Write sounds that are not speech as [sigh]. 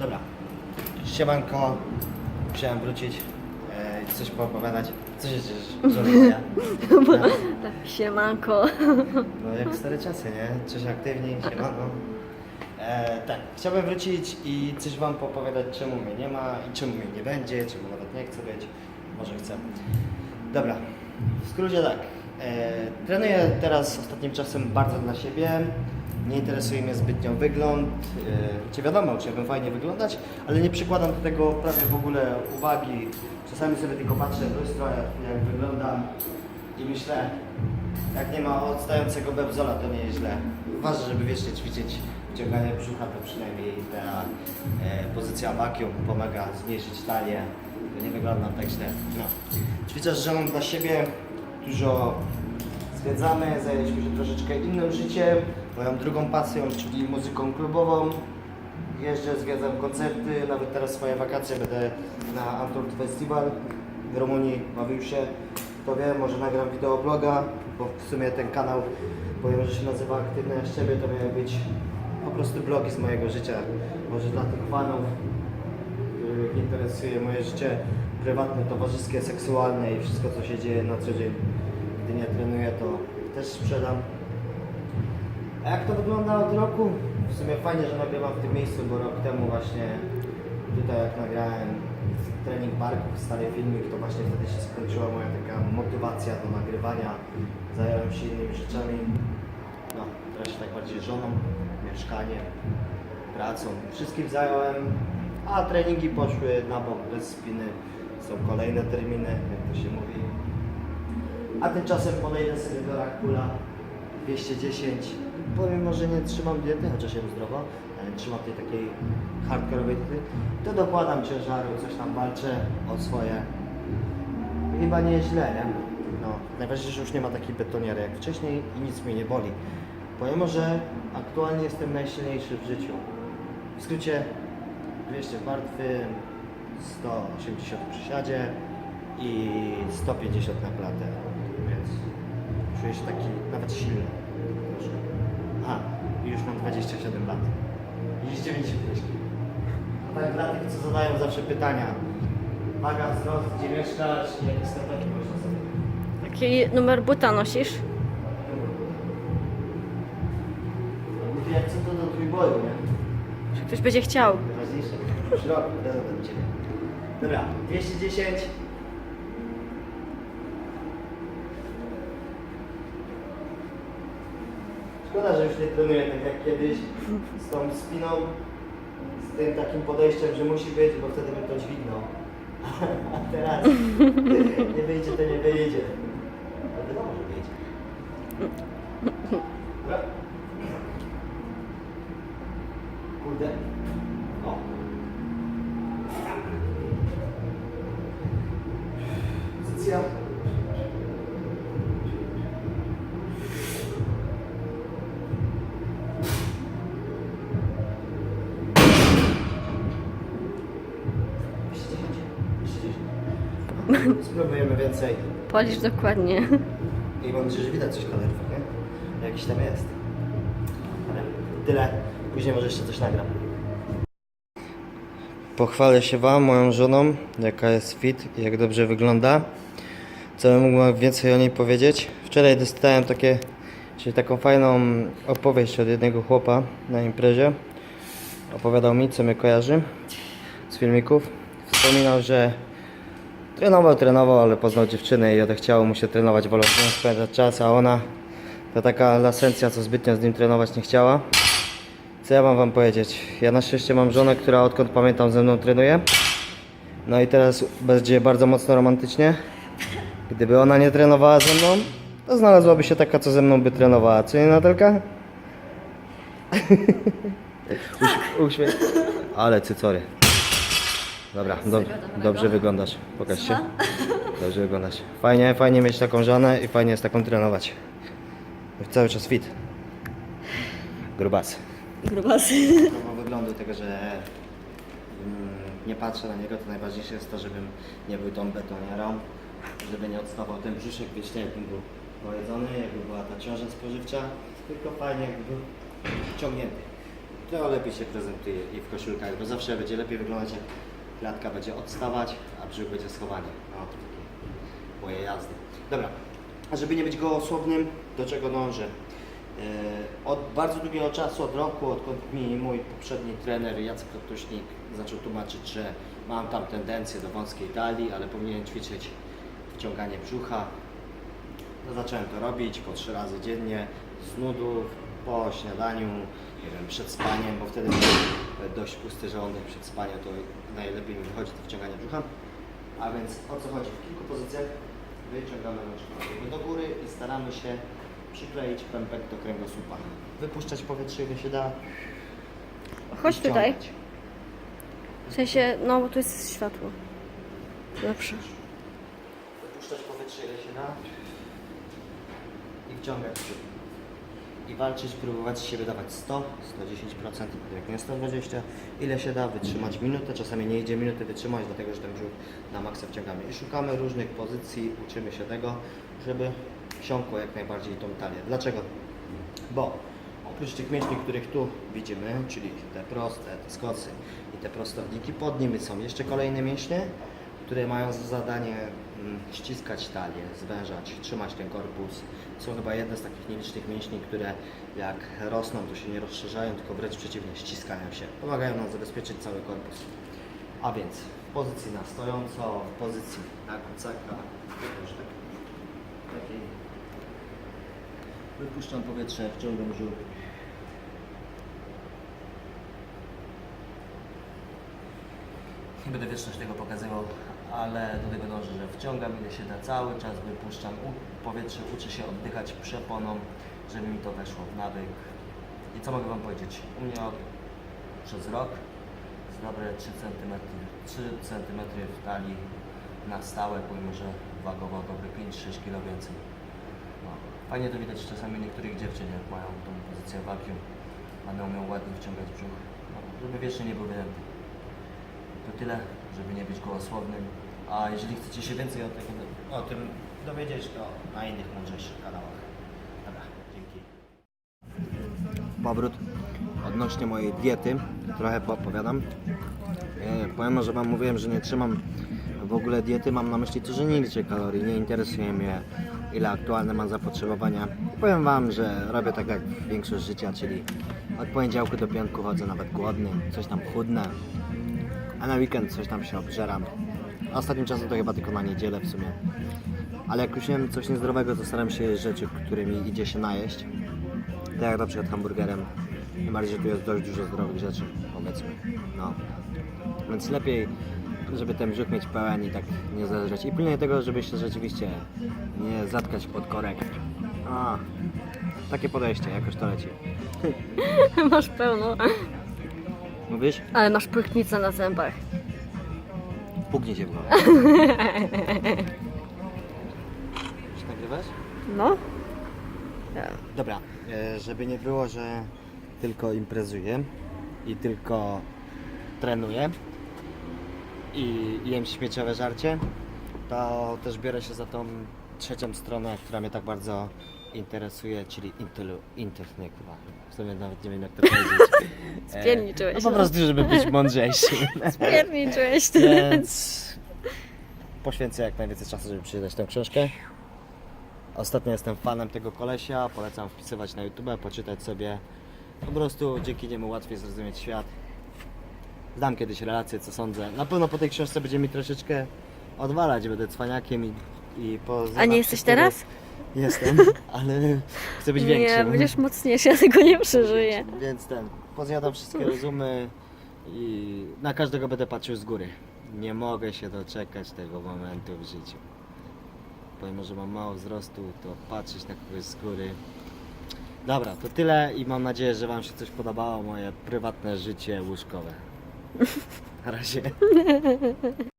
Dobra. Siemanko. Musiałem wrócić. E, coś poopowiadać. Co się cieszysz? Żołnierza? [laughs] Tak, siemanko. No jak stare czasy, nie? Coś aktywniej, siemano. E, tak, chciałbym wrócić i coś wam poopowiadać, czemu mnie nie ma i czemu mnie nie będzie, czemu nawet nie chcę być. Może chcę. Dobra, w skrócie tak. E, trenuję teraz ostatnim czasem bardzo dla siebie. Nie interesuje mnie zbytnio wygląd. E, czy wiadomo, chciałbym fajnie wyglądać, ale nie przykładam do tego prawie w ogóle uwagi. Czasami sobie tylko patrzę w lustro, jak, jak wyglądam i myślę, jak nie ma odstającego bebzola, to nie jest źle. Ważne, żeby wiecznie ćwiczyć wyciąganie brzucha, to przynajmniej ta e, pozycja vacuum pomaga zmniejszyć talię. Nie wyglądam tak źle. No. Ćwiczę z żoną dla siebie, dużo zwiedzamy, zajęliśmy się troszeczkę innym życiem, moją drugą pasją, czyli muzyką klubową. Jeżdżę, zwiedzam koncerty, nawet teraz swoje wakacje będę na Antwerp Festival w Rumunii, bawił się. Kto wie, może nagram wideobloga, bo w sumie ten kanał, powiem, że się nazywa Aktywne Szczebie, to miały być po prostu blogi z mojego życia. Może dla tych fanów, których interesuje moje życie prywatne, towarzyskie, seksualne i wszystko, co się dzieje na co dzień. Gdy nie trenuję, to też sprzedam. A jak to wygląda od roku? W sumie fajnie, że nagrywam w tym miejscu, bo rok temu właśnie tutaj jak nagrałem trening parków, stary filmik, to właśnie wtedy się skończyła moja taka motywacja do nagrywania. Zająłem się innymi rzeczami. No, teraz się tak bardziej żoną, mieszkaniem, pracą. Wszystkim zająłem, a treningi poszły na bok bez spiny. Są kolejne terminy, jak to się mówi. A tymczasem podejdę sobie do Rakula 210. Pomimo, że nie trzymam diety, chociaż jem zdrowo, ale trzymam tej takiej hardkorowej diety, to dokładam ciężaru, coś tam walczę o swoje. Chyba nie jest źle, nie? No, najważniejsze, że już nie ma takiej betoniery jak wcześniej i nic mnie nie boli. Pomimo, że aktualnie jestem najsilniejszy w życiu. W skrócie 200 w martwym, 180 w przysiadzie i 150 na więc czuję się taki nawet silny. troszkę. Aha, i już mam 27 lat. I 95 kg. A tak dla tych, co zadają zawsze pytania. Waga, wzrost, gdzie mieszkasz i jakie skarpetki można sobie. Jaki numer buta nosisz? No mówię, jak co to do trójboju, nie? Że ktoś będzie chciał. Najważniejsze. Rok, prezent do Ciebie. Dobra, 210. Szkoda, że już nie trenuję tak jak kiedyś, z tą spiną, z tym takim podejściem, że musi być, bo wtedy bym to dźwignął. [laughs] A teraz nie wyjdzie, to nie wyjdzie. Ale wiadomo, że wyjdzie. Kurde. O. Pozycja. [laughs] Spróbujemy więcej. Policz dokładnie. I mam nadzieję, że widać coś kolorów, nie? Jakiś tam jest. Ale tyle. Później może jeszcze coś nagram. Pochwalę się Wam, moją żoną, jaka jest fit i jak dobrze wygląda. Co bym mógł więcej o niej powiedzieć? Wczoraj dostałem takie, czyli taką fajną opowieść od jednego chłopa na imprezie. Opowiadał mi, co mnie kojarzy z filmików. Wspominał, że Trenował, trenował, ale poznał dziewczynę i odechciało mu się trenować, wolał z nią spędzać czas, a ona to taka lasencja, co zbytnio z nim trenować nie chciała. Co ja mam wam powiedzieć? Ja na szczęście mam żonę, która odkąd pamiętam ze mną trenuje. No i teraz będzie bardzo mocno romantycznie. Gdyby ona nie trenowała ze mną, to znalazłaby się taka, co ze mną by trenowała. Co nie, Natalka? [laughs] Uś, uśmiech. Ale cycory. Dobra, do, dobrze wyglądasz. Pokaż się. [laughs] Dobrze wyglądasz. Fajnie, fajnie mieć taką żonę i fajnie jest taką trenować. Cały czas fit. Grubasy. Grubasy. Prawo wyglądu tego, że mm, nie patrzę na niego, to najważniejsze jest to, żebym nie był tą betonierą, żeby nie odstawał ten brzuszek wiecznie, jakbym był pojedzony, jakby była ta ciąża spożywcza, tylko fajnie jakby był ciągnięty. to lepiej się prezentuje i w koszulkach, bo zawsze będzie lepiej wyglądać, jak klatka będzie odstawać, a brzuch będzie schowany. No, to takie moje jazdy. Dobra, a żeby nie być gołosłownym, do czego dążę? Yy, Od bardzo długiego czasu, od roku, odkąd mi mój poprzedni trener Jacek Kratuśnik zaczął tłumaczyć, że mam tam tendencję do wąskiej talii, ale powinien ćwiczyć wciąganie brzucha. No, zacząłem to robić po trzy razy dziennie, z nudów, po śniadaniu, nie wiem, przed spaniem, bo wtedy dość pusty żołądek przed spaniem, to najlepiej mi wychodzi to wciąganie brzucha. A więc o co chodzi? W kilku pozycjach wyciągamy nóżkę do góry i staramy się przykleić pępek do kręgosłupa. Wypuszczać powietrze ile się da. Chodź tutaj. W sensie, no bo tu jest światło. Lepsze. Wypuszczać powietrze ile się da i wciągać brzuch. I walczyć, próbować z siebie dawać 100, 110%, jak nie 120, ile się da, wytrzymać minutę, czasami nie idzie minuty wytrzymać, dlatego że ten brzuch na maksa wciągamy. I szukamy różnych pozycji, uczymy się tego, żeby wsiąkło jak najbardziej tą talię. Dlaczego? Bo oprócz tych mięśni, których tu widzimy, czyli te proste, te skocy i te prostowniki, pod nimi są jeszcze kolejne mięśnie, które mają za zadanie mm, ściskać talię, zwężać, trzymać ten korpus. Są chyba jedne z takich nielicznych mięśni, które jak rosną, to się nie rozszerzają, tylko wręcz przeciwnie, ściskają się. Pomagają nam zabezpieczyć cały korpus. A więc w pozycji na stojąco, w pozycji na kucaka, tak, takiej. Wypuszczam powietrze, wciągam brzuch. Nie będę wieczność tego pokazywał, ale do tego dążę, że wciągam ile się da cały czas, wypuszczam powietrze, uczę się oddychać przeponą, żeby mi to weszło w nawyk. I co mogę Wam powiedzieć? U mnie przez rok z dobre 3 cm, 3 cm w talii na stałe, pomimo że wagowo dobre 5-6 kg więcej. No. Fajnie to widać czasami niektórych dziewczyn, jak mają tą pozycję wagi, one umią ładnie wciągać brzuch, no, żeby wiecznie nie był wydęty. To tyle, żeby nie być gołosłownym. A jeżeli chcecie się więcej o, o tym dowiedzieć, to na innych mądrzejszych kanałach. Dobra, dzięki. Powrót odnośnie mojej diety. Trochę poopowiadam. E, powiem, że Wam mówiłem, że nie trzymam w ogóle diety. Mam na myśli to, że nie liczę kalorii. Nie interesuje mnie, ile aktualne mam zapotrzebowania. Powiem Wam, że robię tak jak większość życia, czyli od poniedziałku do piątku chodzę nawet głodny, coś tam chudnę, a na weekend coś tam się obżeram. Ostatnim czasem to chyba tylko na niedzielę w sumie. Ale jak już jem coś niezdrowego, to staram się jeść rzeczy, którymi idzie się najeść. Tak jak na przykład hamburgerem. Tym bardziej, że tu jest dość dużo zdrowych rzeczy, powiedzmy. No. Więc lepiej, żeby ten brzuch mieć pełen i tak nie zależeć. I pilnuję tego, żeby się rzeczywiście nie zatkać pod korek. A, takie podejście, jakoś to leci. [laughs] Masz pełno. Mówisz? Ale masz prychnicę na zębach. Puknij się w głowę. Czy nagrywasz? No. Dobra, e, żeby nie było, że tylko imprezuję i tylko trenuję i jem śmieciowe żarcie, to też biorę się za tą trzecią stronę, która mnie tak bardzo interesuje, czyli intylu, intel, nie chyba, w sumie nawet nie wiem jak to powiedzieć. [laughs] E, Spierniczyłeś, No po prostu, żeby być mądrzejszy. [laughs] Pierniczyłeś ty. Więc poświęcę jak najwięcej czasu, żeby przeczytać tę książkę. Ostatnio jestem fanem tego kolesia, polecam wpisywać na YouTube, poczytać sobie. Po prostu dzięki niemu łatwiej zrozumieć świat. Zdam kiedyś relacje, co sądzę. Na pewno po tej książce będzie mi troszeczkę odwalać, będę cwaniakiem i, i po A nie jesteś teraz? Jestem, [laughs] ale chcę być większy. Nie, będziesz mocniejszy, ja tego nie przeżyję. [laughs] Więc ten, pozjadam wszystkie rozumy i na każdego będę patrzył z góry. Nie mogę się doczekać tego momentu w życiu. Pomimo, że mam mało wzrostu, to patrzeć na kogoś z góry. Dobra, to tyle i mam nadzieję, że Wam się coś podobało, moje prywatne życie łóżkowe. [laughs] Na razie.